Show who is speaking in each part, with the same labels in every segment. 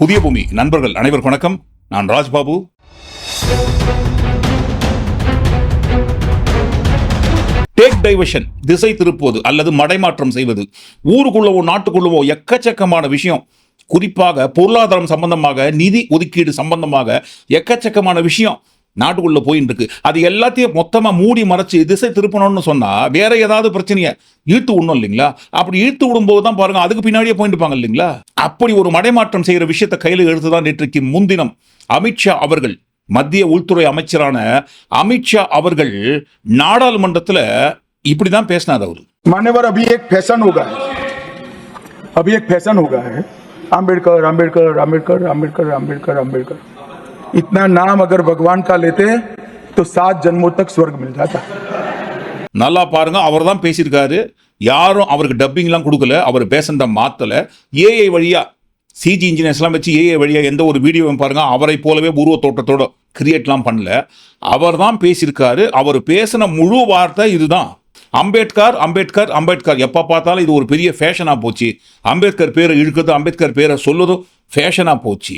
Speaker 1: புதிய பூமி. நண்பர்கள் அனைவருக்கும் வணக்கம். நான் ராஜ்பாபு. டேக் டைவர்ஷன் திசை திருப்புவது அல்லது மடைமாற்றம் செய்வது. ஊருக்குள்ளவோ நாட்டுக்குள்ளவோ எக்கச்சக்கமான விஷயம். குறிப்பாக பொருளாதாரம் சம்பந்தமாக நிதி ஒதுக்கீடு சம்பந்தமாக எக்கச்சக்கமான விஷயம். நாட்டுக்குள்ள போயின்னு இருக்கு அது எல்லாத்தையும் மொத்தமா மூடி மறைச்சு திசை திருப்பணும்னு சொன்னா வேற ஏதாவது பிரச்சனையை இழுத்து விடணும் இல்லைங்களா அப்படி இழுத்து விடும்போது தான் பாருங்க அதுக்கு பின்னாடியே போயிட்டு இருப்பாங்க இல்லைங்களா அப்படி ஒரு மடைமாற்றம் செய்யற விஷயத்தை கையில் எடுத்துதான் நேற்றுக்கு முன்தினம் அமித்ஷா அவர்கள் மத்திய உள்துறை அமைச்சரான அமித்ஷா அவர்கள் நாடாளுமன்றத்தில் இப்படிதான் பேசினார் அவர்
Speaker 2: मान्यवर अभी एक फैशन हो गया है अभी एक फैशन हो गया है आम्बेडकर आम्बेडकर आम्बेडकर आम्बेडकर आम्बेडकर आम्बेडकर इतना नाम अगर भगवान का लेते तो सात जन्मों तक स्वर्ग मिल जाता
Speaker 1: நல்லா பாருங்க அவர் தான் பேசியிருக்காரு யாரும் அவருக்கு டப்பிங்லாம் கொடுக்கல அவர் பேசுனத மாத்தல ஏஐ வழியா சிஜி இன்ஜினியர்ஸ்லாம் வச்சு ஏஐ வழியா எந்த ஒரு வீடியோவும் பாருங்க அவரை போலவே உருவ தோட்டத்தோட கிரியேட்லாம் பண்ணல அவர் தான் பேசியிருக்காரு அவர் பேசின முழு வார்த்தை இதுதான் அம்பேத்கர் அம்பேத்கர் அம்பேத்கர் எப்போ பார்த்தாலும் இது ஒரு பெரிய ஃபேஷனாக போச்சு அம்பேத்கர் பேரை இழுக்கிறது அம்பேத்கர் பேரை சொல்லுறதும் ஃபேஷனாக போச்சு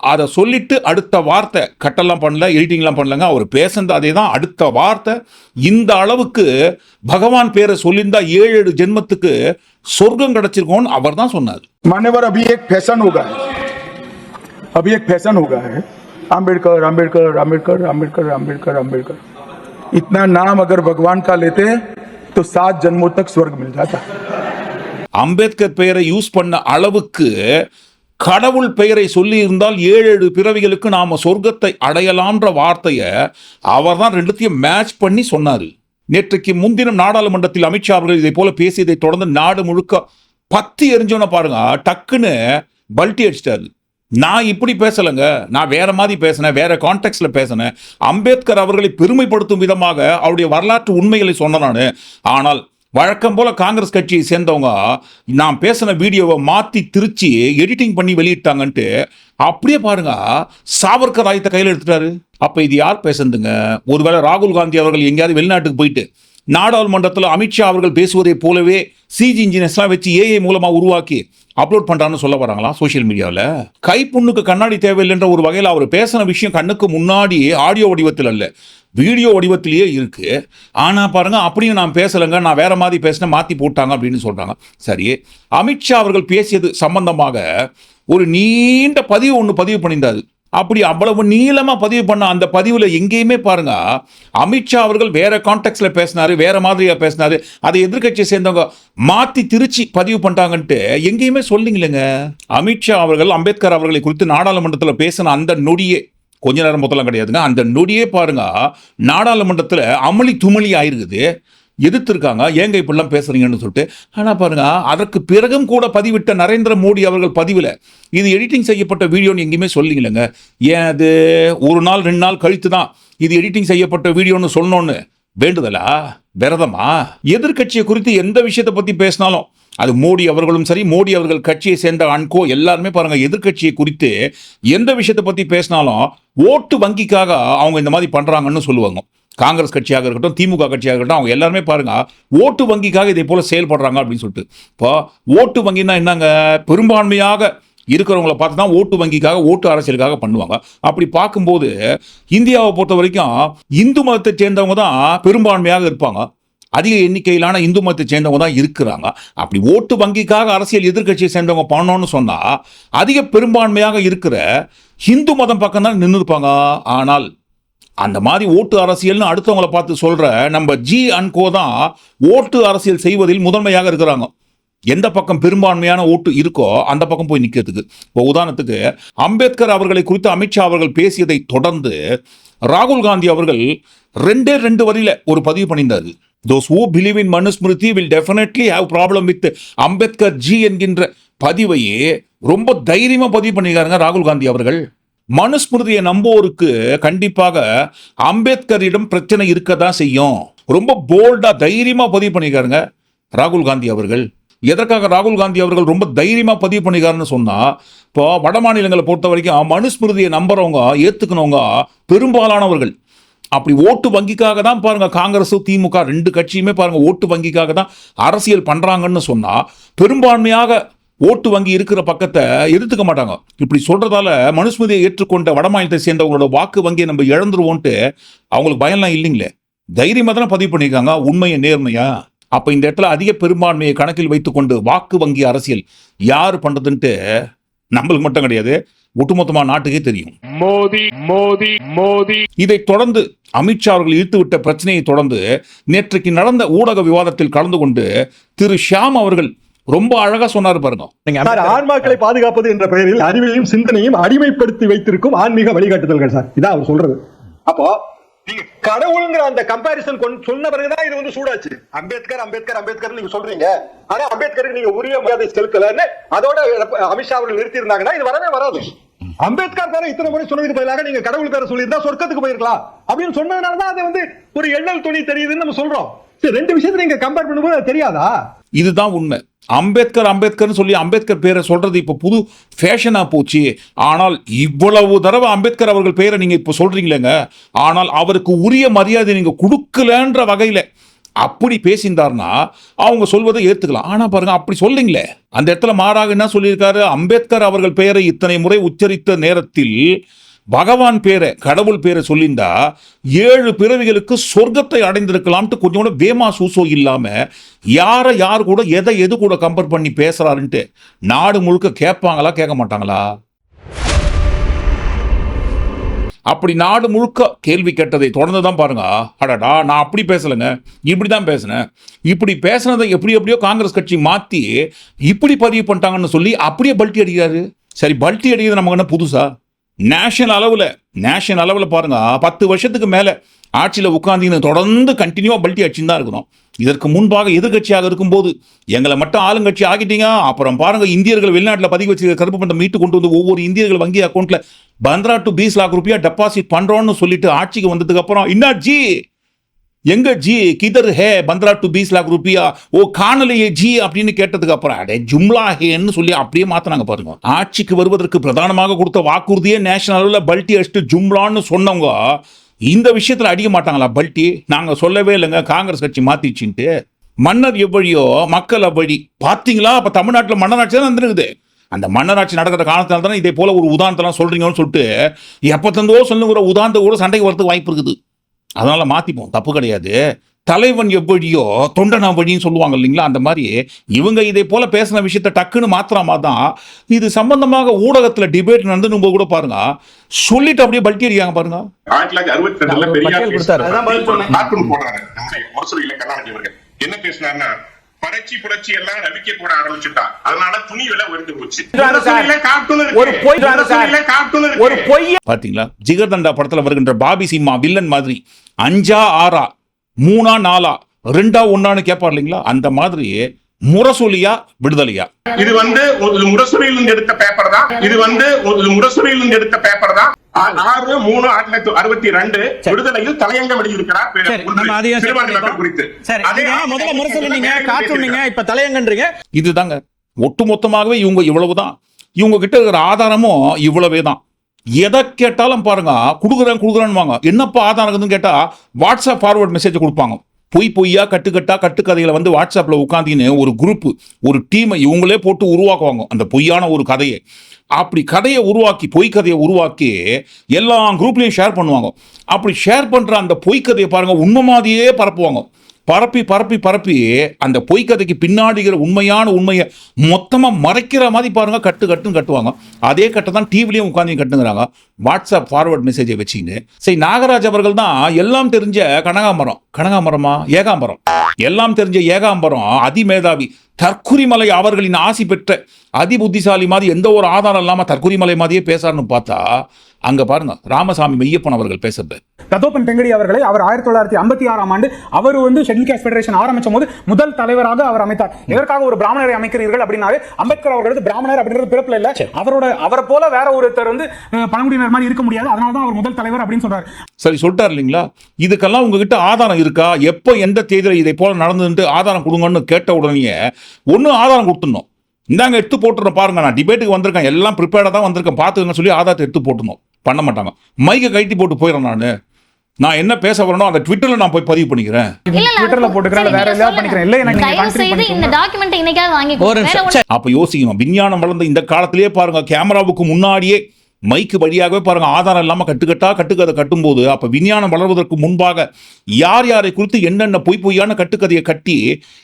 Speaker 1: அதை சொல்லிட்டு அடுத்த வார்த்தை கட்டெல்லாம் பண்ணல எடிட்டிங்லாம் பண்ணலங்க அவர் பேசுனது அதே தான் அடுத்த வார்த்தை இந்த அளவுக்கு பகவான் பேரை சொல்லியிருந்தா ஏழு ஏழு ஜென்மத்துக்கு சொர்க்கம் கிடைச்சிருக்கோன்னு அவர் தான் சொன்னார்
Speaker 2: मान्यवर अभी एक फैशन हो गया है अभी एक फैशन हो गया है आम्बेडकर आम्बेडकर आम्बेडकर आम्बेडकर आम्बेडकर आम्बेडकर इतना नाम अगर भगवान का लेते तो सात जन्मों तक स्वर्ग मिल जाता
Speaker 1: அம்பேத்கர் பெயரை யூஸ் பண்ண அளவுக்கு கடவுள் பெயரை சொல்லி இருந்தால் ஏழு ஏழு பிறவிகளுக்கு நாம் சொர்க்கத்தை அடையலாம்ன்ற வார்த்தையை அவர் தான் ரெண்டுத்தையும் மேட்ச் பண்ணி சொன்னார். நேற்றைக்கு முன்தினம் நாடாளுமன்றத்தில் அமித்ஷா அவர்கள் இதை போல பேசியதை தொடர்ந்து நாடு முழுக்க பத்தி எரிஞ்சோன்னு பாருங்க டக்குன்னு பல்ட்டி அடிச்சிட்டாரு. நான் இப்படி பேசலைங்க நான் வேற மாதிரி பேசினேன் வேற கான்டெக்ட்ல பேசினேன். அம்பேத்கர் அவர்களை பெருமைப்படுத்தும் விதமாக அவருடைய வரலாற்று உண்மைகளை சொன்னேன் நான். ஆனால் வழக்கம் போல் காங்கிரஸ் கட்சியை சேர்ந்தவங்க நான் பேசின வீடியோவை மாற்றி திருச்சி எடிட்டிங் பண்ணி வெளியிட்டாங்கன்ட்டு அப்படியே பாருங்க சாவர்கர் ஆயத்தை கையில் எடுத்துட்டாரு. அப்போ இது யார் பேசுறதுங்க ஒருவேளை ராகுல் காந்தி அவர்கள் எங்கேயாவது வெளிநாட்டுக்கு போயிட்டு நாடாளுமன்றத்தில் அமித்ஷா அவர்கள் பேசுவதை போலவே சிஜி இன்ஜினியர்ஸ்லாம் வச்சு ஏஐ மூலமாக உருவாக்கி அப்லோட் பண்ணுறான்னு சொல்ல வராங்களா சோஷியல் மீடியாவில் கைப்புண்ணுக்கு கண்ணாடி தேவையில்லைன்ற ஒரு வகையில் அவர் பேசின விஷயம் கண்ணுக்கு முன்னாடி ஆடியோ வடிவத்தில் அல்ல. வீடியோ வடிவத்திலேயே இருக்குது ஆனால் பாருங்கள் அப்படியும் நான் பேசலைங்க நான் வேறு மாதிரி பேசினேன் மாற்றி போட்டாங்க அப்படின்னு சொல்கிறாங்க சரி அமித்ஷா அவர்கள் பேசியது சம்பந்தமாக ஒரு நீண்ட பதிவு ஒன்று பதிவு பண்ணியிருந்தாரு. அப்படி அவ்வளவு நீளமாக பதிவு பண்ண அந்த பதிவில் எங்கேயுமே பாருங்க அமித்ஷா அவர்கள் வேற கான்டெக்ட்ல பேசினாரு வேற மாதிரியா பேசினாரு. அதை எதிர்கட்சியை சேர்ந்தவங்க மாத்தி திருச்சி பதிவு பண்ணிட்டாங்கன்ட்டு எங்கேயுமே சொல்லிங்களேங்க. அமித்ஷா அவர்கள் அம்பேத்கர் அவர்களை குறித்து நாடாளுமன்றத்தில் பேசின அந்த நொடியே கொஞ்ச நேரம் முதல்ல கிடையாதுங்க அந்த நொடியே பாருங்க நாடாளுமன்றத்தில் அமளி துமளி ஆயிருக்குது. எதிர்த்திருக்காங்க. ஏங்க இப்படிலாம் பேசுறீங்கன்னு சொல்லிட்டு ஆனால் பாருங்க அதற்கு பிறகும் கூட பதிவிட்ட நரேந்திர மோடி அவர்கள் பதிவில் இது எடிட்டிங் செய்யப்பட்ட வீடியோன்னு எங்கேயுமே சொல்லிங்களேங்க ஏன் அது? ஒரு நாள் ரெண்டு நாள் கழித்து தான் இது எடிட்டிங் செய்யப்பட்ட வீடியோன்னு சொன்னோன்னு. வேண்டுதலா? விரதமா? எதிர்க்கட்சியை குறித்து எந்த விஷயத்தை பற்றி பேசினாலும் அது மோடி அவர்களும் சரி மோடி அவர்கள் கட்சியை சேர்ந்த அன்கோ எல்லாருமே பாருங்க எதிர்க்கட்சியை குறித்து எந்த விஷயத்தை பற்றி பேசினாலும் ஓட்டு வங்கிக்காக அவங்க இந்த மாதிரி பண்ணுறாங்கன்னு சொல்லுவாங்க. காங்கிரஸ் கட்சியாக இருக்கட்டும் திமுக கட்சியாக இருக்கட்டும் அவங்க எல்லாருமே பாருங்கள் ஓட்டு வங்கிக்காக இதே போல் செயல்படுறாங்க அப்படின்னு சொல்லிட்டு. இப்போ ஓட்டு வங்கின்னா என்னங்க? பெரும்பான்மையாக இருக்கிறவங்கள பார்த்து தான் ஓட்டு வங்கிக்காக ஓட்டு அரசியலுக்காக பண்ணுவாங்க. அப்படி பார்க்கும்போது இந்தியாவை பொறுத்த வரைக்கும் இந்து மதத்தை சேர்ந்தவங்க தான் பெரும்பான்மையாக இருப்பாங்க. அதிக எண்ணிக்கையிலான இந்து மதத்தை சேர்ந்தவங்க தான் இருக்கிறாங்க. அப்படி ஓட்டு வங்கிக்காக அரசியல் எதிர்க்கட்சியை சேர்ந்தவங்க பண்ணோன்னு சொன்னால் அதிக பெரும்பான்மையாக இருக்கிற இந்து மதம் பக்கம் தான் நின்று இருப்பாங்க ஆனால் அந்த மாதிரி ஓட்டு அரசியல்னு அடுத்தவங்கள பார்த்து சொல்கிற நம்ம ஜி அன்கோ தான் ஓட்டு அரசியல் செய்வதில் முதன்மையாக இருக்கிறாங்க. எந்த பக்கம் பெரும்பான்மையான ஓட்டு இருக்கோ அந்த பக்கம் போய் நிற்கிறதுக்கு இப்போ உதாரணத்துக்கு அம்பேத்கர் அவர்களை குறித்து அமித்ஷா அவர்கள் பேசியதை தொடர்ந்து ராகுல் காந்தி அவர்கள் ரெண்டே ரெண்டு வரியில ஒரு பதிவு பண்ணியிருந்தாரு. Those who believe in Manusmriti will definitely have problem with Ambedkar ji என்கின்ற பதிவையே ரொம்ப தைரியமாக பதிவு பண்ணியிருக்காருங்க ராகுல் காந்தி அவர்கள். மனுஸ்மிருதியை நம்புவோருக்கு கண்டிப்பாக அம்பேத்கரிடம் பிரச்சனை இருக்க தான் செய்யும். ரொம்ப போல்டாக தைரியமாக பதிவு பண்ணியிருக்காருங்க ராகுல் காந்தி அவர்கள். எதற்காக ராகுல் காந்தி அவர்கள் ரொம்ப தைரியமாக பதிவு பண்ணிக்காருன்னு சொன்னால் இப்போ வட மாநிலங்களை பொறுத்த வரைக்கும் மனுஸ்மிருதியை நம்புறவங்க ஏற்றுக்கணவங்க பெரும்பாலானவர்கள். அப்படி ஓட்டு வங்கிக்காக தான் பாருங்கள் காங்கிரஸும் திமுக ரெண்டு கட்சியுமே பாருங்கள் ஓட்டு வங்கிக்காக தான் அரசியல் பண்ணுறாங்கன்னு சொன்னால் பெரும்பான்மையாக ஓட்டு வங்கி இருக்கிற பக்கத்தை எதிர்த்துக்க மாட்டாங்க. இப்படி சொல்றதால மனுஸ்மதியை ஏற்றுக்கொண்ட வடமாநிலத்தை சேர்ந்தவங்களோட வாக்கு வங்கியை நம்ம இழந்துருவோன்ட்டு அவங்களுக்கு பயம்லாம் இல்லைங்களே? தைரியமா தானே பதிவு பண்ணியிருக்காங்க. உண்மையை நேர்மையா? அப்ப இந்த இடத்துல அதிக பெரும்பான்மையை கணக்கில் வைத்துக்கொண்டு வாக்கு வங்கி அரசியல் யார் பண்றதுன்ட்டு நம்மளுக்கு மட்டும் கிடையாது. ஒட்டுமொத்தமா நாட்டுக்கே தெரியும்.
Speaker 3: மோதி மோதி மோதி.
Speaker 1: இதை தொடர்ந்து அமித்ஷா அவர்கள் இழுத்துவிட்ட பிரச்சனையை தொடர்ந்து நேற்றைக்கு நடந்த ஊடக விவாதத்தில் கலந்து கொண்டு திரு ஷியாம் அவர்கள் ரொம்ப அழகா சொன்னார் பாருங்க.
Speaker 4: சார் ஆன்மாக்களை பாதுகாப்பது என்ற பெயரில் அறிவையும் சிந்தனையும் அடிமைப்படுத்தி வைத்திருக்கும் ஆன்மீக வழிகாட்டுதல்கள் சார். இதான் அவர் சொல்றது. அப்போ நீங்க கடவுளுங்கிற அந்த கம்பாரிசன் சொன்ன பிறகுதான் இது வந்து சூடாச்சு. அம்பேத்கர் அம்பேத்கர் அம்பேத்கர் நீங்க சொல்றீங்க. ஆனா அம்பேத்கருக்கு நீங்க உரிய மரியாதை செலுத்தலன்னு அதோட அமித்ஷா அவர்கள் நிறுத்தி இருந்தாங்கன்னா இது வரவே வராது. அம்பேத்கர் பேரை இத்தனை முறை சொன்னதுக்கு பதிலாக நீங்க கடவுள் பேரை சொல்லியிருந்தா சொர்க்கத்துக்கு போயிருக்கலாம். அப்படின்னு சொன்னதுனாலதான் அது வந்து ஒரு எண்ணல் துணி தெரியுதுன்னு நம்ம சொல்றோம். ரெண்டு விஷயத்தை நீங்க கம்பேர் பண்ணும்போது தெரியாதா?
Speaker 1: இதுதான் உண்மை. அம்பேத்கர் அம்பேத்கர்னு சொல்லி அம்பேத்கர் பேரை சொல்றது இப்போ புது ஃபேஷனாக போச்சு. ஆனால் இவ்வளவு தடவை அம்பேத்கர் அவர்கள் பேரை நீங்க இப்போ சொல்றீங்களேங்க. ஆனால் அவருக்கு உரிய மரியாதை நீங்க கொடுக்கலன்ற வகையில அப்படி பேசியிருந்தார்னா அவங்க சொல்வதை ஏற்றுக்கலாம் ஆனா பாருங்க அப்படி சொல்லிங்களே. அந்த இடத்துல மாறாக என்ன சொல்லியிருக்காரு? அம்பேத்கர் அவர்கள் பெயரை இத்தனை முறை உச்சரித்த நேரத்தில் பகவான் பேரை கடவுள் பேரை சொல்லியிருந்தா ஏழு பிறவிகளுக்கு சொர்க்கத்தை அடைந்திருக்கலாம்ட்டு கொஞ்சம் கூட வேமா சூசோ இல்லாமல் யாரை யார் கூட எதை எது கூட கம்பேர் பண்ணி பேசுகிறாருன்ட்டு நாடு முழுக்க கேட்பாங்களா கேட்க மாட்டாங்களா அப்படி நாடு முழுக்க கேள்வி கேட்டதை தொடர்ந்து தான் பாருங்க. அடடா நான் அப்படி பேசலைங்க இப்படி தான் பேசினேன். இப்படி பேசுனதை எப்படி எப்படியோ காங்கிரஸ் கட்சி மாற்றி இப்படி பதிவு பண்ணிட்டாங்கன்னு சொல்லி அப்படியே பல்ட்டி அடிக்கிறாரு. சரி பல்ட்டி அடிக்கிறது நமக்கு என்ன புதுசா? நேஷனல் அளவில் நேஷனல் அளவில் பாருங்க. பத்து வருஷத்துக்கு மேலே ஆட்சியில் உட்காந்திங்கன்னு தொடர்ந்து கண்டினியூவாக பல்ட்டி அடிச்சுன்னு தான் இருக்கணும். இதற்கு முன்பாக எதிர்கட்சியாக இருக்கும்போது எங்களை மட்டும் ஆளுங்கட்சி ஆகிட்டீங்க அப்புறம் பாருங்கள் இந்தியர்கள் வெளிநாட்டில் பதிவு வச்சிருக்க கருப்பு பணத்தை மீட்டு கொண்டு வந்து ஒவ்வொரு இந்தியர்கள் வங்கி அக்கௌண்ட்டில் பந்த்ரா டு பீஸ் லாக் ருபியா டெபாசிட் பண்ணுறோன்னு சொல்லிட்டு ஆட்சிக்கு வந்ததுக்கப்புறம் இன்னாட்ஜி என்ன ஜி எங்க ஜி கிதர் ஹே பந்த்ரா டு பீஸ் லாக் ரூபியா ஓ காணலையே ஜி அப்படின்னு கேட்டதுக்கு அப்புறம் அடே ஜும்லா ஹேன்னு சொல்லி அப்படியே மாத்தினாங்க பாருங்க. ஆட்சிக்கு வருவதற்கு பிரதானமாக கொடுத்த வாக்குறுதியே நேஷனல் அளவில் பல்ட்டி அடிச்சுட்டு ஜும்லான்னு சொன்னவங்க இந்த விஷயத்தில் அடிக்க மாட்டாங்களா பல்ட்டி நாங்கள் சொல்லவே இல்லைங்க காங்கிரஸ் கட்சி மாத்திச்சுன்ட்டு மன்னர் எவ்வழியோ மக்கள் அவ்வழி. பார்த்தீங்களா அப்போ தமிழ்நாட்டில் மன்னராட்சி தான் வந்துருக்குது அந்த மன்னராட்சி நடக்கிற காலத்தில் தானே இதே போல ஒரு உதாரணத்தெல்லாம் சொல்கிறீங்கன்னு சொல்லிட்டு எப்போ தந்தோ சொல்லுங்கிற உதாரணத்தை கூட சண்டைக்கு வரதுக்கு வாய்ப்பு இருக்குது. அதனால மாத்திப்போம். தப்பு கிடையாது. தலைவன் எவ்வழியோ தொண்டனா வழின்னு சொல்லுவாங்க இல்லைங்களா? அந்த மாதிரி இவங்க இதை போல பேசின விஷயத்த டக்குன்னு மாத்திராம தான் இது சம்பந்தமாக ஊடகத்துல டிபேட் நடந்து கூட பாருங்க. சொல்லிட்டு அப்படியே பல்ட்டி அடிக்காங்க பாருங்க.
Speaker 5: ஆயிரத்தி தொள்ளாயிரத்தி அறுபத்தி ரெண்டுல பெரியார் என்ன பேசினாருன்னா படைச்சி புரட்சி எல்லாம் ரவிக்க கூட ஆரம்பிச்சுட்டா அதனால துணி விலை உயர்ந்து போச்சு.
Speaker 6: ஒரு பொய்
Speaker 1: பாத்தீங்களா? ஜிகர்தண்டா படத்துல வருகின்ற பாபி சிம்மா வில்லன் மாதிரி அஞ்சா ஆறா மூணா நாலா ரெண்டா ஒன்னான்னு கேட்பார் இல்லைங்களா? அந்த மாதிரி முரசொலியா விடுதலையா?
Speaker 5: இது வந்து ஒரு முரசொலியில இருந்து எடுத்த பேப்பர் தான். இது வந்து ஒரு முரசொலியில இருந்து எடுத்த பேப்பர் தான். ஆறு மூணு ஆயிரத்தி தொள்ளாயிரத்தி அறுபத்தி ரெண்டு விடுதலையில் தலையங்கம் மக்கள் குறித்து.
Speaker 6: முதல்ல இப்ப தலையங்கன்றீங்க.
Speaker 1: இதுதாங்க. ஒட்டுமொத்தமாகவே இவங்க இவ்வளவுதான். இவங்க கிட்ட இருக்கிற ஆதாரமும் இவ்வளவே தான் எதை கேட்டாலும் பாருங்க கொடுக்குறேன் கொடுக்குறேன்னு என்னப்பா ஆதாரம் இருக்குதுன்னு கேட்டா வாட்ஸ்அப் ஃபார்வர்ட் மெசேஜ் கொடுப்பாங்க. பொய் பொய்யா கட்டுக்கட்டா கட்டுக்கதைகளை வந்து வாட்ஸ்அப்பில் உட்காந்தின்னு ஒரு குரூப் ஒரு டீமை இவங்களே போட்டு உருவாக்குவாங்க. அந்த பொய்யான ஒரு கதையை. அப்படி கதையை உருவாக்கி பொய் கதையை உருவாக்கி எல்லா குரூப்லேயும் ஷேர் பண்ணுவாங்க. அப்படி ஷேர் பண்ணுற அந்த பொய் கதையை பாருங்கள் உண்மை மாதிரியே பரப்புவாங்க. பரப்பி பரப்பி பரப்பி அந்த பொய்க்கதைக்கு பின்னாடிகிற உண்மையான உண்மையை மொத்தமாக மறைக்கிற மாதிரி பாருங்க கட்டு கட்டுன்னு கட்டுவாங்க. அதே கட்டை தான் டிவிலையும் உட்காந்து கட்டுங்கிறாங்க. வாட்ஸ்அப் ஃபார்வர்ட் மெசேஜை வச்சுக்கின்னு. சரி நாகராஜ் அவர்கள் தான் எல்லாம் தெரிஞ்ச கனகாம்பரம். கனகாம்பரமா? ஏகாம்பரம். எல்லாம் தெரிஞ்ச ஏகாம்பரம் அதிமேதாவி. தற்குறிமலை அவர்களின் ஆசி பெற்ற அதி புத்திசாலி மாதிரி எந்த ஒரு ஆதாரம் இல்லாம தற்குறிமலை மாதிரியே பேசாருன்னு பார்த்தா அங்க பாருங்க ராமசாமி மெய்யப்பன் அவர்கள் பேசுறது.
Speaker 7: தத்தோப்பன் டெங்கடி அவர்களை அவர் ஆயிரத்தி தொள்ளாயிரத்தி ஐம்பத்தி ஆறாம் ஆண்டு அவர் வந்து ஷெட்யூல் காஸ்ட் ஃபெடரேஷன் ஆரம்பிச்ச போது முதல் தலைவராக அவர் அமைத்தார். எதற்காக ஒரு பிராமணரை அமைக்கிறீர்கள் அப்படின்னாவே அம்பேத்கர் அவர்களது பிராமணர் அப்படின்றது பிறப்புல இல்ல. அவரோட அவரை போல வேற ஒருத்தர் வந்து பழங்குடியினர் மாதிரி இருக்க முடியாது. அதனால தான் அவர் முதல் தலைவர் அப்படின்னு சொல்றாரு.
Speaker 1: சரி சொல்லிட்டார் இல்லைங்களா? இதுக்கெல்லாம் உங்ககிட்ட ஆதாரம் இருக்கா? எப்போ எந்த தேதியில் இதை போல நடந்ததுன்ட்டு ஆதாரம் கொடுங்கன்னு கேட்ட உடனே ஒன்று ஆதாரம் கொடுத்துடணும். இந்தாங்க எடுத்து போட்டுறோம் பாருங்க. நான் டிபேட்டுக்கு வந்திருக்கேன். எல்லாம் ப்ரிப்பேர்டாக தான் வந்திருக்கேன். பார்த்துக்கங்க சொல்லி ஆதாரத்தை எடுத்து போட்டுணும் பண்ண மாட்டாங்க. மைக்கை கழட்டி போட்டு போயிடுறேன் நான். நான் என்ன பேச வரணும் அந்த ட்விட்டர்ல நான் போய் பதிவு பண்ணிக்கிறேன்.
Speaker 7: ட்விட்டர்ல போட்டுக்கிறேன், வேற
Speaker 8: சொல்லுங்க.
Speaker 7: பண்ணிக்கிறேன். இல்ல, எனக்கு
Speaker 8: இந்த. டாக்குமெண்ட் இன்னைக்காவது வாங்கி.
Speaker 1: அப்ப யோசிக்கணும். விஞ்ஞானம் வளர்ந்த இந்த காலத்திலேயே பாருங்க கேமராவுக்கு முன்னாடியே மைக்கு வழியாகவே பாருங்கள் ஆதாரம் இல்லாமல் கட்டுக்கட்டா கட்டுக்கதை கட்டும்போது அப்போ விஞ்ஞானம் வளர்வதற்கு முன்பாக யார் யாரை குறித்து என்னென்ன பொய் பொய்யான கட்டுக்கதையை கட்டி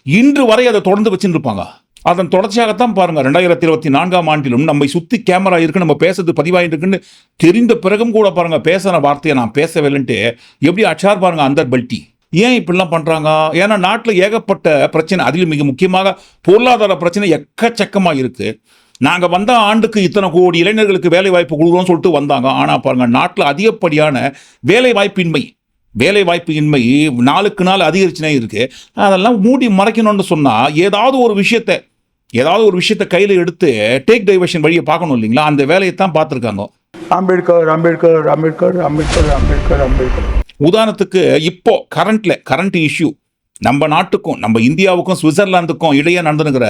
Speaker 1: இன்று வரை அதை தொடர்ந்து வச்சுருப்பாங்க இருப்பாங்க அதன் தொடர்ச்சியாகத்தான் பாருங்கள் ரெண்டாயிரத்தி இருபத்தி நான்காம் ஆண்டிலும் நம்மை சுற்றி கேமரா இருக்கு நம்ம பேசுறது பதிவாயிட்டு இருக்குன்னு தெரிந்த பிறகும் கூட பாருங்கள் பேசுற வார்த்தையை நான் பேசவில்லைன்ட்டு எப்படி அச்சார் பாருங்க அந்தர் பல்ட்டி ஏன் இப்படிலாம் பண்ணுறாங்க ஏன்னா நாட்டில் ஏகப்பட்ட பிரச்சனை அதிலும் மிக முக்கியமாக பொருளாதார பிரச்சனை எக்கச்சக்கமாக இருக்கு நாங்கள் வந்த ஆண்டுக்கு இத்தனை கோடி இளைஞர்களுக்கு வேலை வாய்ப்பு கொடுக்குறோம்னு சொல்லிட்டு வந்தாங்க. ஆனால் பாருங்கள் நாட்டில் அதிகப்படியான வேலை வாய்ப்பின்மை வேலை வாய்ப்பு நாளுக்கு நாள் அதிகரிச்சுனே இருக்குது அதெல்லாம் மூடி மறைக்கணும்னு சொன்னால் ஏதாவது ஒரு விஷயத்தை ஏதாவது ஒரு விஷயத்தை கையில் எடுத்து டேக் டைவர்ஷன் வழியை பார்க்கணும் இல்லைங்களா? அந்த வேலையை தான் பார்த்துருக்காங்க.
Speaker 2: அம்பேத்கர் அம்பேத்கர் அம்பேத்கர் அம்பேத்கர் அம்பேத்கர் அம்பேத்கர்.
Speaker 1: உதாரணத்துக்கு இப்போ கரண்ட்ல கரண்ட் இஷ்யூ நம்ம நாட்டுக்கும் நம்ம இந்தியாவுக்கும் சுவிட்சர்லாந்துக்கும் இடையே நடந்துருக்கிற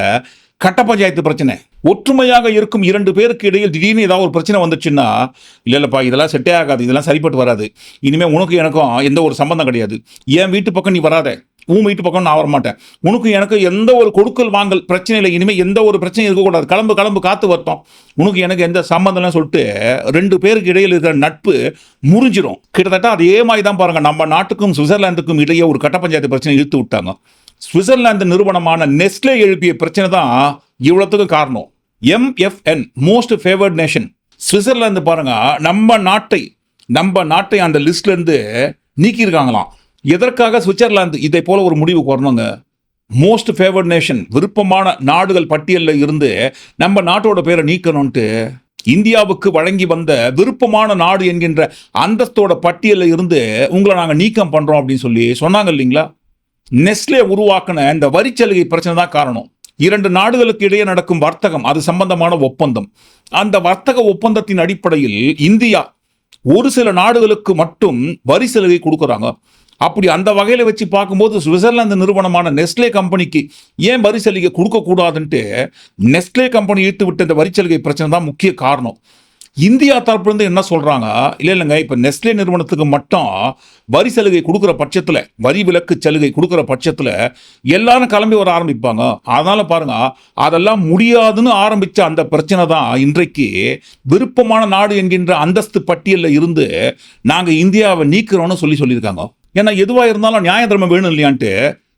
Speaker 1: கட்ட பஞ்சாயத்து பிரச்சனை. ஒற்றுமையாக இருக்கும் இரண்டு பேருக்கு இடையில் திடீர்னு ஏதாவது ஒரு பிரச்சனை வந்துச்சுன்னா இல்லை இல்லைப்பா இதெல்லாம் செட்டே ஆகாது இதெல்லாம் சரிப்பட்டு வராது. இனிமேல் உனக்கு எனக்கும் எந்த ஒரு சம்மந்தம் கிடையாது. என் வீட்டு பக்கம் நீ வராத. உன் வீட்டு பக்கம் நான் வரமாட்டேன். உனக்கு எனக்கு எந்த ஒரு கொடுக்கல் வாங்கல் பிரச்சனை இல்லை. எந்த ஒரு பிரச்சனையும் இருக்கக்கூடாது. கிளம்பு கிளம்பு காத்து வரட்டும் உனக்கு எனக்கு எந்த சம்மந்தம்லாம் சொல்லிட்டு ரெண்டு பேருக்கு இடையில் இருக்கிற நட்பு முறிஞ்சிரும். கிட்டத்தட்ட அதே மாதிரி தான் பாருங்கள் நம்ம நாட்டுக்கும் சுவிட்சர்லாந்துக்கும் இடையே ஒரு கட்ட பஞ்சாயத்து பிரச்சனை இழுத்து விட்டாங்க. சுவிட்சர்லாந்து நிறுவனமான நெஸ்லே எழுப்பிய பிரச்சனை தான் இவ்வளோத்துக்கு காரணம். MFN most favoured nation Switzerland பாருங்க. நம்ம நாட்டை நம்ம நாட்டை அந்த லிஸ்ட்லேருந்து நீக்கியிருக்காங்களாம். எதற்காக சுவிட்சர்லாந்து இதை போல ஒரு முடிவுக்கு வரணுங்க? மோஸ்ட் ஃபேவர்ட் நேஷன் விருப்பமான நாடுகள் பட்டியலில் இருந்து நம்ம நாட்டோட பேரை நீக்கணும்ட்டு இந்தியாவுக்கு வழங்கி வந்த விருப்பமான நாடு என்கின்ற அந்தஸ்தோட பட்டியலில் இருந்து உங்களை நாங்கள் நீக்கம் பண்ணுறோம் அப்படின்னு சொல்லி சொன்னாங்க இல்லைங்களா? நெஸ்லே உருவாக்கின இந்த வரிச்சலுகை பிரச்சனை தான் காரணம். இரண்டு நாடுகளுக்கு இடையே நடக்கும் வர்த்தகம் அது சம்பந்தமான ஒப்பந்தம். அந்த வர்த்தக ஒப்பந்தத்தின் அடிப்படையில் இந்தியா ஒரு சில நாடுகளுக்கு மட்டும் வரி சலுகை கொடுக்குறாங்க. அப்படி அந்த வகையில் வச்சு பார்க்கும்போது சுவிட்சர்லாந்து நிறுவனமான நெஸ்லே கம்பெனிக்கு ஏன் வரி சலுகை கொடுக்கக்கூடாதுன்ட்டு நெஸ்லே கம்பெனி இழுத்து விட்ட இந்த வரி சலுகை பிரச்சனை தான் முக்கிய காரணம். இந்தியா தரப்புலேருந்து என்ன சொல்கிறாங்க இல்லை இல்லைங்க இப்போ நெஸ்லே நிறுவனத்துக்கு மட்டும் வரி சலுகை கொடுக்குற பட்சத்தில் வரி விலக்கு சலுகை கொடுக்குற பட்சத்தில் எல்லாரும் கிளம்பி வர ஆரம்பிப்பாங்க. அதனால் பாருங்கள் அதெல்லாம் முடியாதுன்னு ஆரம்பித்த அந்த பிரச்சனை தான் இன்றைக்கு விருப்பமான நாடு என்கின்ற அந்தஸ்து பட்டியலில் இருந்து நாங்கள் இந்தியாவை நீக்கிறோன்னு சொல்லி சொல்லியிருக்காங்க. ஏன்னா எதுவாக இருந்தாலும் நியாய தர்மம் வேணும் இல்லையான்ட்டு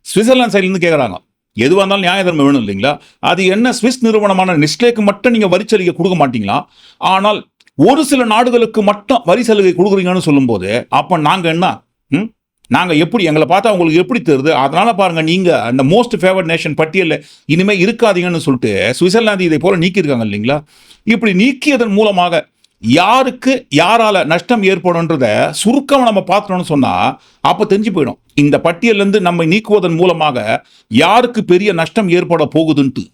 Speaker 1: சுவிட்சர்லாந்து சைட்லேருந்து கேட்குறாங்க எதுவாக இருந்தாலும் நியாய தர்மம் வேணும் இல்லைங்களா? அது என்ன சுவிஸ் நிறுவனமான நிஸ்லேக்கு மட்டும் நீங்கள் வரி சலுகை கொடுக்க மாட்டீங்களா? ஆனால் ஒரு சில நாடுகளுக்கு மட்டும் வரி சலுகை கொடுக்குறீங்கன்னு சொல்லும்போது அப்போ நாங்கள் என்ன? ம்? நாங்கள் எப்படி எங்களை பார்த்தா உங்களுக்கு எப்படி தெரியுது? அதனால் பாருங்கள் நீங்கள் அந்த மோஸ்ட் ஃபேவர்ட் நேஷன் பட்டியலில் இனிமேல் இருக்காதீங்கன்னு சொல்லிட்டு சுவிட்சர்லாந்து இதை போல் நீக்கியிருக்காங்க இல்லைங்களா? இப்படி நீக்கியதன் மூலமாக யாருக்கு யாரால நஷ்டம் ஏற்படும்ன்றத சுருக்கம் நம்ம பார்த்தோம்னு சொன்னா அப்ப தெரிஞ்சு போயிடும். இந்த பட்டியலேருந்து நம்ம நீக்குவதன் மூலமாக யாருக்கு பெரிய நஷ்டம் ஏற்பட போகுதுன்ட்டு.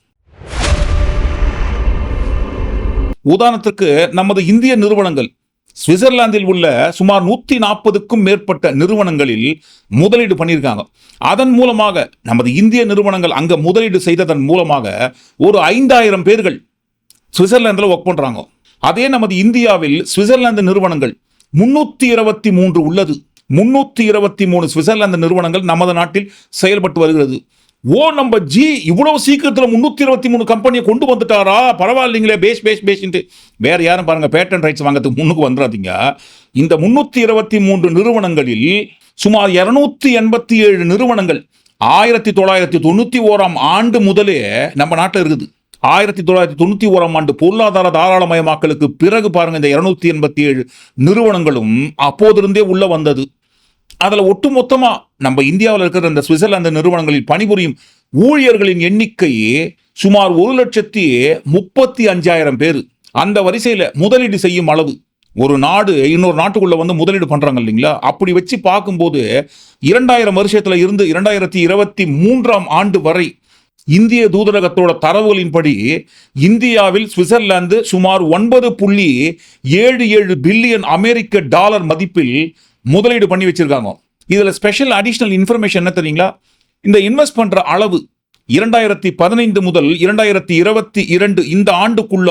Speaker 1: உதாரணத்துக்கு நமது இந்திய நிறுவனங்கள். சுவிட்சர்லாந்தில் உள்ள சுமார் நூத்தி நாற்பதுக்கும் மேற்பட்ட நிறுவனங்களில் முதலீடு பண்ணியிருக்காங்க. அதன் மூலமாக நமது இந்திய நிறுவனங்கள் அங்க முதலீடு செய்ததன் மூலமாக ஒரு ஐந்தாயிரம் பேர்கள் சுவிட்சர்லாந்தில் ஒர்க் பண்றாங்க. அதே நமது இந்தியாவில் சுவிட்சர்லாந்து நிறுவனங்கள் முன்னூத்தி இருபத்தி மூன்று உள்ளது. முன்னூத்தி இருபத்தி மூணு சுவிட்சர்லாந்து நிறுவனங்கள் நமது நாட்டில் செயல்பட்டு வருகிறது. ஓ நம்ம ஜி இவ்வளவு சீக்கிரத்தில் முன்னூத்தி இருபத்தி மூணு கம்பெனியை கொண்டு வந்துட்டாரா? பரவாயில்லைங்களே பேஸ் பேஸ் பேஸ்ன்ட்டு வேற யாரும் பாருங்க பேட்டன் ரைட்ஸ் வாங்கிறதுக்கு முன்னுக்கு வந்துடாதீங்க இந்த முன்னூத்தி இருபத்தி மூன்று நிறுவனங்களில் சுமார் இருநூத்தி எண்பத்தி ஏழு நிறுவனங்கள் ஆயிரத்தி தொள்ளாயிரத்தி தொண்ணூத்தி ஓராம் ஆண்டு முதலே நம்ம நாட்டில் இருக்குது. ஆயிரத்தி தொள்ளாயிரத்தி தொண்ணூற்றி ஓராம் ஆண்டு பொருளாதார தாராளமயமாக்கலுக்கு பிறகு பாருங்க இந்த இருநூத்தி எண்பத்தி ஏழு நிறுவனங்களும் அப்போதிருந்தே உள்ள வந்தது. அதில் ஒட்டுமொத்தமாக நம்ம இந்தியாவில் இருக்கிற இந்த சுவிட்சர்லாந்து நிறுவனங்களில் பணிபுரியும் ஊழியர்களின் எண்ணிக்கை சுமார் ஒரு லட்சத்தி முப்பத்தி அஞ்சாயிரம் பேர். அந்த வரிசையில் முதலீடு செய்யும் அளவு. ஒரு நாடு இன்னொரு நாட்டுக்குள்ளே வந்து முதலீடு பண்ணுறாங்க இல்லைங்களா? அப்படி வச்சு பார்க்கும்போது இரண்டாயிரம் வருஷத்தில் இருந்து இரண்டாயிரத்தி இருபத்தி மூன்றாம் ஆண்டு வரை இந்திய தூதரகத்தோட தரவுகளின்படி இந்தியாவில் சுவிட்சர்லாந்து சுமார் ஒன்பது புள்ளி ஏழு ஏழு பில்லியன் அமெரிக்க டாலர் மதிப்பில் முதலீடு பண்ணி வச்சிருக்காங்க. இதில் ஸ்பெஷல் அடிஷ்னல் இன்ஃபர்மேஷன் என்ன தெரியுங்களா? இந்த இன்வெஸ்ட் பண்ணுற அளவு இரண்டாயிரத்தி பதினைந்து முதல் இரண்டாயிரத்தி இருபத்தி இரண்டு இந்த ஆண்டுக்குள்ள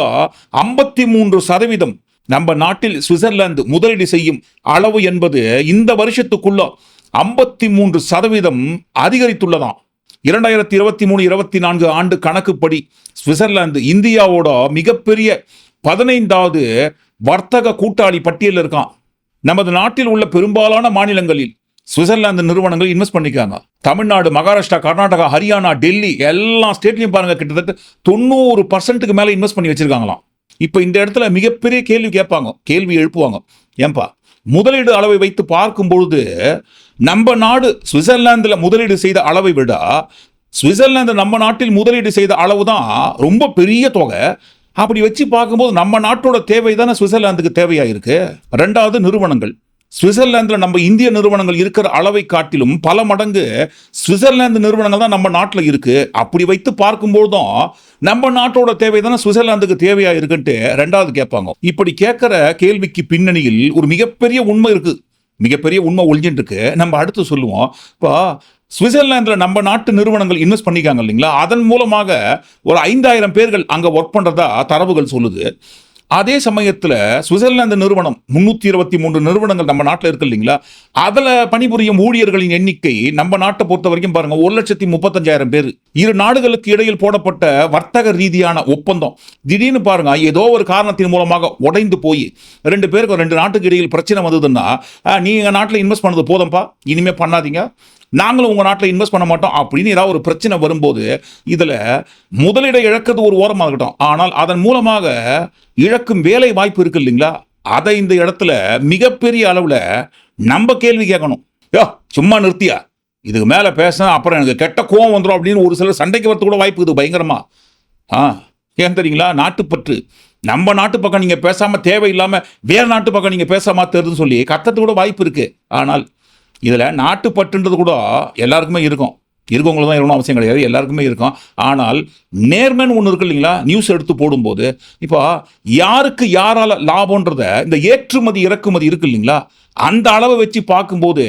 Speaker 1: ஐம்பத்தி மூன்று சதவீதம். நம்ம நாட்டில் சுவிட்சர்லாந்து முதலீடு செய்யும் அளவு என்பது இந்த வருஷத்துக்குள்ள ஐம்பத்தி மூன்று சதவீதம் அதிகரித்துள்ளதாம். இரண்டாயிரத்தி இருபத்தி மூணு இருபத்தி நான்கு ஆண்டு கணக்குப்படி சுவிட்சர்லாந்து இந்தியாவோட மிகப்பெரிய பதினைந்தாவது வர்த்தக கூட்டாளி பட்டியலில் இருக்கான். நமது நாட்டில் உள்ள பெரும்பாலான மாநிலங்களில் சுவிட்சர்லாந்து நிறுவனங்கள் இன்வெஸ்ட் பண்ணிக்காங்க தமிழ்நாடு மகாராஷ்டிரா கர்நாடகா ஹரியானா டெல்லி எல்லா ஸ்டேட்லையும் பாருங்க கிட்டத்தட்ட தொண்ணூறு பர்சன்ட்டுக்கு மேலே இன்வெஸ்ட் பண்ணி வச்சிருக்காங்களாம். இப்போ இந்த இடத்துல மிகப்பெரிய கேள்வி கேட்பாங்க. கேள்வி எழுப்புவாங்க. ஏன்பா? முதலீடு அளவை வைத்து பார்க்கும் பொழுது நம்ம நாடு சுவிட்சர்லாந்தில் முதலீடு செய்த அளவை விட சுவிட்சர்லாந்து நம்ம நாட்டில் முதலீடு செய்த அளவு தான் ரொம்ப பெரிய தொகை. அப்படி வச்சு பார்க்கும்போது நம்ம நாட்டோட தேவை தானே சுவிட்சர்லாந்துக்கு தேவையாக இருக்கு ரெண்டாவது நிறுவனங்கள். சுவிட்சர்லாந்தில் நம்ம இந்திய நிறுவனங்கள் இருக்கிற அளவை காட்டிலும் பல மடங்கு சுவிட்சர்லாந்து நிறுவனங்கள் தான் நம்ம நாட்டில் இருக்குது அப்படி வைத்து பார்க்கும்போதும் நம்ம நாட்டோட தேவை தானே சுவிட்சர்லாந்துக்கு தேவையாக இருக்குன்ட்டு ரெண்டாவது கேட்பாங்க. இப்படி கேட்குற கேள்விக்கு பின்னணியில் ஒரு மிகப்பெரிய உண்மை இருக்குது மிகப்பெரிய உண்மை ஒழிஞ்சிட்டு இருக்கு நம்ம அடுத்து சொல்லுவோம். இப்போ சுவிட்சர்லாந்தில் நம்ம நாட்டு நிறுவனங்கள் இன்வெஸ்ட் பண்ணிக்காங்க இல்லைங்களா? அதன் மூலமாக ஒரு ஐந்தாயிரம் பேர்கள் அங்கே ஒர்க் பண்ணுறதா தரவுகள் சொல்லுது. அதே சமயத்தில் சுவிட்சர்லாந்து நிறுவனம் முன்னூற்றி இருபத்தி மூன்று நிறுவனங்கள் நம்ம நாட்டில் இருக்கு இல்லைங்களா? அதில் பணிபுரியும் ஊழியர்களின் எண்ணிக்கை நம்ம நாட்டை பொறுத்த வரைக்கும் பாருங்க ஒரு லட்சத்தி முப்பத்தஞ்சாயிரம் பேர். இரு நாடுகளுக்கு இடையில் போடப்பட்ட வர்த்தக ரீதியான ஒப்பந்தம். திடீர்னு பாருங்க ஏதோ ஒரு காரணத்தின் மூலமாக உடைந்து போய் ரெண்டு பேருக்கு ரெண்டு நாட்டுக்கு இடையில் பிரச்சனை வந்ததுன்னா "ஆ, நீ எங்கள் நாட்டில் இன்வெஸ்ட் பண்ணது போதும்பா இனிமேல் பண்ணாதீங்க. நாங்களும் உங்கள் நாட்டில் இன்வெஸ்ட் பண்ண மாட்டோம் அப்படின்னு ஏதாவது ஒரு பிரச்சனை வரும்போது இதில் முதலீடை இழக்கிறது ஒரு ஓரமாக இருக்கட்டும். ஆனால் அதன் மூலமாக இழக்கும் வேலை வாய்ப்பு இருக்கு இல்லைங்களா? அதை இந்த இடத்துல மிகப்பெரிய அளவில் நம்ம கேள்வி கேட்கணும். யோ சும்மா நிறுத்தியா? இதுக்கு மேலே பேச அப்புறம் எனக்கு கெட்ட கோவம் வந்துடும் அப்படின்னு ஒரு சிலர் சண்டைக்கு வரது கூட வாய்ப்பு இது பயங்கரமா. ஆ ஏன் தெரியுங்களா? நாட்டுப்பற்று நம்ம நாட்டு பக்கம் நீங்கள் பேசாமல் தேவையில்லாமல் வேறு நாட்டு பக்கம் நீங்கள் பேசாமல் தெரிதுன்னு சொல்லி கத்தத்து கூட வாய்ப்பு இருக்குது ஆனால் இதில் நாட்டுப்பற்றுன்றது கூட எல்லாருக்குமே இருக்கும். இருக்கவங்களுக்கு தான் இருக்கணும் அவசியம் கிடையாது எல்லாருக்குமே இருக்கும். ஆனால் நேர்மைன்னு ஒன்று இருக்கு இல்லைங்களா? நியூஸ் எடுத்து போடும்போது இப்போ யாருக்கு யாரால் லாபம்ன்றத இந்த ஏற்றுமதி இறக்குமதி இருக்கு இல்லைங்களா? அந்த அளவை வச்சு பார்க்கும்போது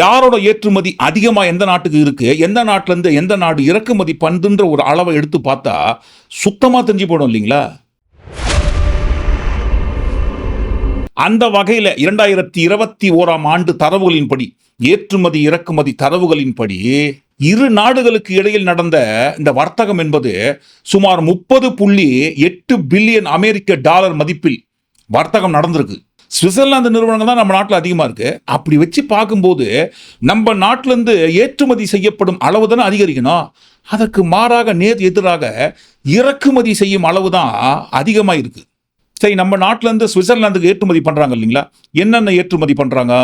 Speaker 1: யாரோட ஏற்றுமதி அதிகமாக எந்த நாட்டுக்கு இருக்குது எந்த நாட்டிலேருந்து எந்த நாடு இறக்குமதி பண்ணுன்ற ஒரு அளவை எடுத்து பார்த்தா சுத்தமாக தெரிஞ்சு போயிடும் இல்லைங்களா? அந்த வகையில் இரண்டாயிரத்தி இருபத்தி ஓராம் ஆண்டு தரவுகளின்படி ஏற்றுமதி இறக்குமதி தரவுகளின்படி இரு நாடுகளுக்கு இடையில் நடந்த இந்த வர்த்தகம் என்பது சுமார் முப்பது புள்ளி எட்டு பில்லியன் அமெரிக்க டாலர் மதிப்பில் வர்த்தகம் நடந்திருக்கு. சுவிட்சர்லாந்து நிறுவனங்கள் தான் நம்ம நாட்டில் அதிகமாக இருக்குது அப்படி வச்சு பார்க்கும்போது நம்ம நாட்டிலேருந்து ஏற்றுமதி செய்யப்படும் அளவு தானே அதிகரிக்கணும். அதற்கு மாறாக நேர் எதிராக இறக்குமதி செய்யும் அளவு தான் அதிகமாக இருக்குது சரி நம்ம நாட்டிலேருந்து சுவிட்சர்லாந்துக்கு ஏற்றுமதி பண்ணுறாங்க இல்லைங்களா? என்னென்ன ஏற்றுமதி பண்ணுறாங்க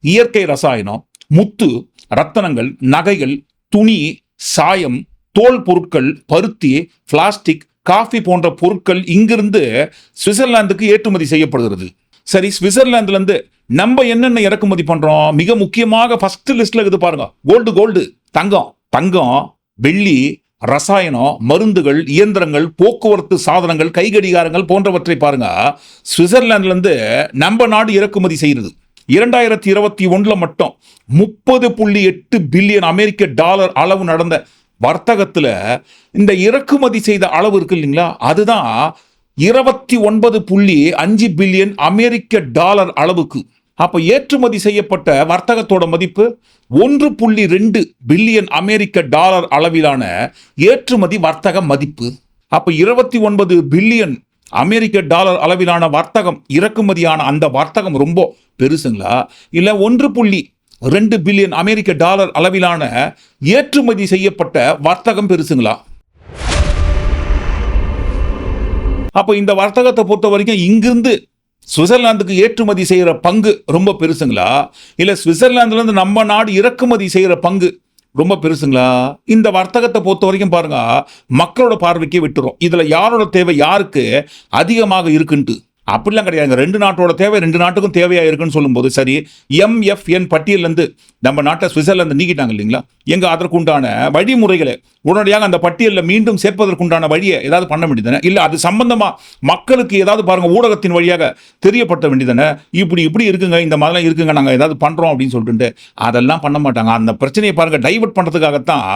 Speaker 1: இயற்கை ரசாயனம் முத்து ரத்தனங்கள் நகைகள் துணி சாயம் தோல் பொருட்கள் பருத்தி பிளாஸ்டிக் காஃபி போன்ற பொருட்கள் இங்கிருந்து சுவிட்சர்லாந்துக்கு ஏற்றுமதி செய்யப்படுகிறது. சரி சுவிட்சர்லாந்துலேருந்து நம்ம என்னென்ன இறக்குமதி பண்ணுறோம் மிக முக்கியமாக ஃபஸ்ட்டு லிஸ்ட்டில் இருக்குது பாருங்க. கோல்டு கோல்டு தங்கம். தங்கம் வெள்ளி ரசாயனம் மருந்துகள் இயந்திரங்கள் போக்குவரத்து சாதனங்கள் கைகடிகாரங்கள் போன்றவற்றை பாருங்க. சுவிட்சர்லாந்துலேருந்து நம்ம நாடு இறக்குமதி செய்கிறது. இரண்டாயிரத்தி இருபத்தி ஒன்றில் மட்டும் முப்பது புள்ளி எட்டு பில்லியன் அமெரிக்க டாலர் அளவு நடந்த வர்த்தகத்தில் இந்த இறக்குமதி செய்த அளவு இருக்கு இல்லைங்களா? அதுதான் இருபத்தி ஒன்பது புள்ளி அஞ்சு பில்லியன் அமெரிக்க டாலர் அளவுக்கு. அப்போ ஏற்றுமதி செய்யப்பட்ட வர்த்தகத்தோட மதிப்பு ஒன்று புள்ளி ரெண்டு பில்லியன் அமெரிக்க டாலர் அளவிலான ஏற்றுமதி வர்த்தக மதிப்பு. அப்போ இருபத்தி ஒன்பது பில்லியன் அமெரிக்க டாலர் அளவிலான வர்த்தகம் இறக்குமதியான அந்த வர்த்தகம் ரொம்ப பெருசுங்களா? இல்லை ஒன்று புள்ளி ரெண்டு பில்லியன் அமெரிக்க டாலர் அளவிலான ஏற்றுமதி செய்யப்பட்ட வர்த்தகம் பெருசுங்களா? அப்போ இந்த வர்த்தகத்தை பொறுத்த வரைக்கும் இங்கிருந்து சுவிட்சர்லாந்துக்கு ஏற்றுமதி செய்கிற பங்கு ரொம்ப பெருசுங்களா? இல்லை சுவிட்சர்லாந்துலேருந்து நம்ம நாடு இறக்குமதி செய்கிற பங்கு ரொம்ப பெருசுங்களா? இந்த வர்த்தகத்தை பொறுத்த வரைக்கும் பாருங்க மக்களோட பார்வைக்கே விட்டுரும். இதில் யாரோட தேவை யாருக்கு அதிகமாக இருக்குன்ட்டு. அப்படிலாம் கிடையாது. ரெண்டு நாட்டோட தேவை ரெண்டு நாட்டுக்கும் தேவையாக இருக்குன்னு சொல்லும்போது சரி எம்எஃப்என் பட்டியலேருந்து நம்ம நாட்டை சுவிட்சர்லாந்து நீக்கிட்டாங்க இல்லைங்களா? எங்க அதற்குண்டான வழிமுறைகளை உடனடியாக அந்த பட்டியலில் மீண்டும் சேர்ப்பதற்குண்டான வழியை ஏதாவது பண்ண வேண்டியதானே இல்லை அது சம்பந்தமாக மக்களுக்கு ஏதாவது பாருங்க ஊடகத்தின் வழியாக தெரியப்படுத்த வேண்டியதானே இப்படி இப்படி இருக்குங்க இந்த மாதிரிலாம் இருக்குங்க நாங்கள் ஏதாவது பண்ணுறோம் அப்படின்னு சொல்லிட்டு அதெல்லாம் பண்ண மாட்டாங்க. அந்த பிரச்சனையை பாருங்க டைவர்ட் பண்ணுறதுக்காகத்தான்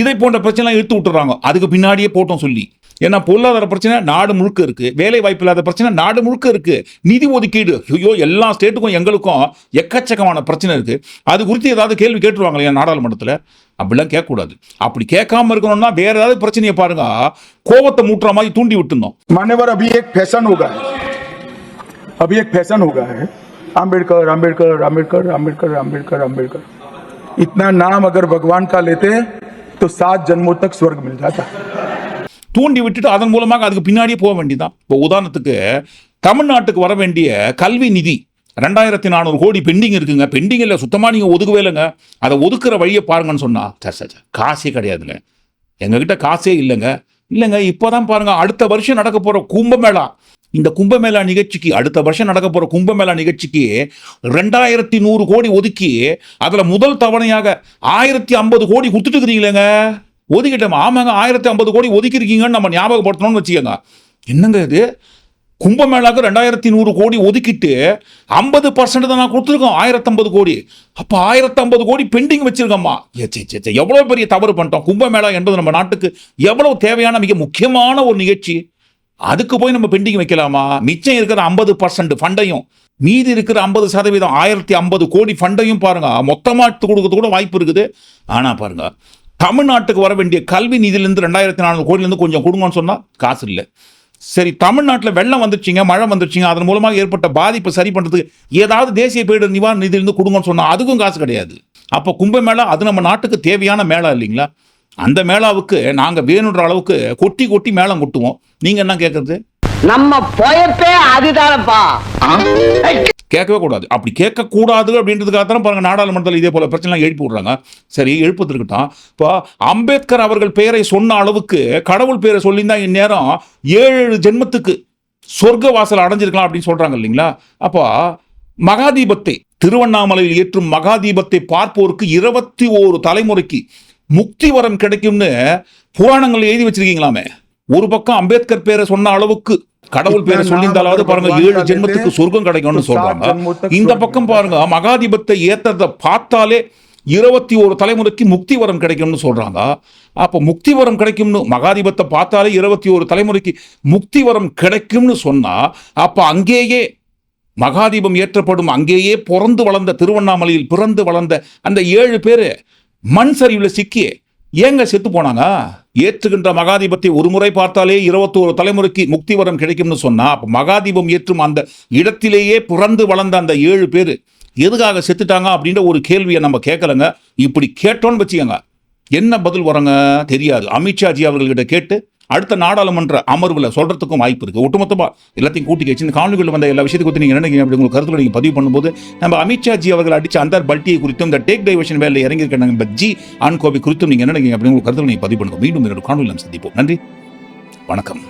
Speaker 1: இதை போன்ற பிரச்சனைலாம் இழுத்து விட்டுறாங்க. அதுக்கு பின்னாடியே போட்டோம் சொல்லி. ஏன்னா பொருளாதார பிரச்சனை நாடு முழுக்க இருக்கு வேலை வாய்ப்பு இல்லாத பிரச்சனை நாடு முழுக்க இருக்கு நிதி ஒதுக்கீடு ஐயோ எல்லா ஸ்டேட்டுக்கும் எங்களுக்கும் எக்கச்சக்கமான பிரச்சனை இருக்கு அது குறித்து ஏதாவது கேள்வி கேட்டுருவாங்க இல்லையா நாடாளுமன்றத்தில் அப்படிலாம் கேட்கக்கூடாது அப்படி கேட்காம இருக்கணும்னா வேற ஏதாவது பிரச்சனையை பாருங்க கோவத்தை மூட்டுற மாதிரி தூண்டி விட்டுருந்தோம்
Speaker 2: मान्यवर अभी एक फैशन हो गया है अभी एक फैशन हो गया है आम्बेडकर आम्बेडकर आम्बेडकर आम्बेडकर आम्बेडकर आम्बेडकर इतना नाम अगर भगवान का लेते तो सात जन्मों तक स्वर्ग मिल जाता
Speaker 1: தூண்டி விட்டுட்டு அதன் மூலமாக அதுக்கு பின்னாடியே போக வேண்டியதான் இப்போ உதாரணத்துக்கு தமிழ்நாட்டுக்கு வர வேண்டிய கல்வி நிதி ரெண்டாயிரத்தி நானூறு கோடி பெண்டிங் இருக்குங்க. பெண்டிங் இல்லை சுத்தமாக நீங்கள் ஒதுக்கவே இல்லைங்க. அதை ஒதுக்குற வழியை பாருங்கன்னு சொன்னால் சார் சார் காசே கிடையாதுங்க. எங்ககிட்ட காசே இல்லைங்க. இல்லைங்க இப்போ தான் பாருங்க அடுத்த வருஷம் நடக்க போகிற கும்பமேளா. இந்த கும்பமேளா நிகழ்ச்சிக்கு அடுத்த வருஷம் நடக்க போகிற கும்பமேளா நிகழ்ச்சிக்கு ரெண்டாயிரத்தி நூறு கோடி ஒதுக்கி அதில் முதல் தவணையாக ஆயிரத்தி ஐம்பது கோடி கொடுத்துட்டு இருக்கிறீங்களேங்க. ஒதுக்கிட்டோம் ஆமாங்க ஆயிரத்தி ஐம்பது கோடி ஒதுக்கிருக்கீங்கன்னு நம்ம ஞாபகப்படுத்தணும்னு வச்சுக்கோங்க. என்னங்க இது? கும்பமேளாவுக்கு ரெண்டாயிரத்தி நூறு கோடி ஒதுக்கிட்டு ஐம்பது பர்சன்ட் தான் நான் கொடுத்துருக்கோம் ஆயிரத்தம்பது கோடி. அப்போ ஆயிரத்தம்பது கோடி பெண்டிங் வச்சுருக்கோம்மா. ஏ, சே, சே, பெரிய தவறு பண்ணிட்டோம். கும்பமேளா என்பது நம்ம நாட்டுக்கு எவ்வளவு தேவையான மிக முக்கியமான ஒரு நிகழ்ச்சி. அதுக்கு போய் நம்ம பெண்டிங் வைக்கலாமா? மிச்சம் இருக்கிற ஐம்பது பர்சன்ட் ஃபண்டையும் மீதி இருக்கிற ஐம்பது சதவீதம் ஆயிரத்தி ஐம்பது கோடி ஃபண்டையும் பாருங்க. மொத்தமாக எடுத்து கொடுக்கறது கூட வாய்ப்பு இருக்குது. ஆனா பாருங்க தமிழ்நாட்டுக்கு வர வேண்டிய கல்வி நிதியிலேருந்து ரெண்டாயிரத்தி நானூறு கோடியிலேருந்து கொஞ்சம் கொடுங்கன்னு சொன்னால் காசு இல்லை. சரி தமிழ்நாட்டில் வெள்ளம் வந்துருச்சுங்க மழை வந்துருச்சிங்க அதன் மூலமாக ஏற்பட்ட பாதிப்பை சரி பண்ணுறதுக்கு ஏதாவது தேசிய பேரிடர் நிவாரண நிதியிலிருந்து கொடுங்கன்னு சொன்னால் அதுக்கும் காசு கிடையாது. அப்போ கும்பமேளா அது நம்ம நாட்டுக்கு தேவையான மேளா இல்லைங்களா? அந்த மேளாவுக்கு நாங்கள் வேணுன்ற அளவுக்கு கொட்டி கொட்டி மேளம் கொட்டுவோம். நீங்கள் என்ன கேட்குறது
Speaker 8: நம்ம பொயப்பே அதுதானப்பா.
Speaker 1: கேட்கவே கூடாது. அப்படி கேட்கக்கூடாது அப்படின்றதுக்காக தான் பாருங்க நாடாளுமன்றத்தில் இதே போல பிரச்சனை எழுப்பி விடுறாங்க. சரி எழுப்பது இருக்கட்டும் இப்போ அம்பேத்கர் அவர்கள் பெயரை சொன்ன அளவுக்கு கடவுள் பெயரை சொல்லியிருந்தா இந்நேரம் ஏழு ஏழு ஜென்மத்துக்கு சொர்க்க வாசல் அடைஞ்சிருக்கலாம் அப்படின்னு சொல்றாங்க இல்லைங்களா? அப்போ மகாதீபத்தை திருவண்ணாமலையில் ஏற்றும் மகாதீபத்தை பார்ப்போருக்கு இருபத்தி ஓரு தலைமுறைக்கு முக்தி வரம் கிடைக்கும்னு புராணங்கள் எழுதி வச்சிருக்கீங்களாமே? ஒரு பக்கம் அம்பேத்கர் பேரை சொன்ன அளவுக்கு கடவுள் பேரை சொல்லியிருந்தாலாவது பாருங்க ஏழு ஜென்மத்துக்கு சொர்க்கம் கிடைக்கும்னு சொல்றாங்க. இந்த பக்கம் பாருங்க மகாதீபத்தை ஏத்தறத பார்த்தாலே இருபத்தி ஒரு தலைமுறைக்கு முக்தி வரம் கிடைக்கும்னு சொல்றாங்க. அப்போ முக்தி வரம் கிடைக்கும்னு மகாதீபத்தை பார்த்தாலே இருபத்தி ஒரு தலைமுறைக்கு முக்தி வரம் கிடைக்கும்னு சொன்னா அப்ப அங்கேயே மகாதீபம் ஏற்றப்படும் அங்கேயே பிறந்து வளர்ந்த திருவண்ணாமலையில் பிறந்து வளர்ந்த அந்த ஏழு பேரு மண் சரிவில் சிக்கி ஏங்க செத்து போனாங்க? ஏற்றுகின்ற மகாதீபத்தை ஒரு முறை பார்த்தாலே இருபத்தோரு தலைமுறைக்கு முக்தி வரம் கிடைக்கும்னு சொன்னால் அப்போ மகாதீபம் ஏற்றும் அந்த இடத்திலேயே பிறந்து வளர்ந்த அந்த ஏழு பேர் எதுக்காக செத்துட்டாங்க அப்படின்ற ஒரு கேள்வியை நம்ம கேட்கலங்க இப்படி கேட்டோன்னு வச்சுக்கோங்க. என்ன பதில் வரங்க? தெரியாது. அமித்ஷாஜி அவர்கள்கிட்ட கேட்டு அடுத்த நாடாளுமன்ற அமர்வில் சொல்கிறதுக்கும் வாய்ப்பு இருக்குது ஒட்டுமொத்தமாக எல்லாத்தையும் கூட்டி வச்சு இந்த காணொலிகளில் வந்த எல்லா விஷயத்தை குறித்து நீங்கள் என்ன நினைக்கிறீங்க அப்படி உங்களுக்கு கருத்துல பதிவு பண்ணும்போது நம்ம அமித்ஷாஜி அவர்கள் அடிச்ச அந்த பல்ட்டியை குறித்தும் இந்த டேக் டைவர்ஷன் வேலை இறங்கியிருக்க நம்ம ஜி ஆன்கோபி குறித்தும் நீங்கள் என்ன நினைக்கிறீங்க அப்படி உங்களுக்கு கருத்துல பதிவு பண்ணுங்க. மீண்டும் என்னோட காணொலியில் சந்திப்போம். நன்றி. வணக்கம்.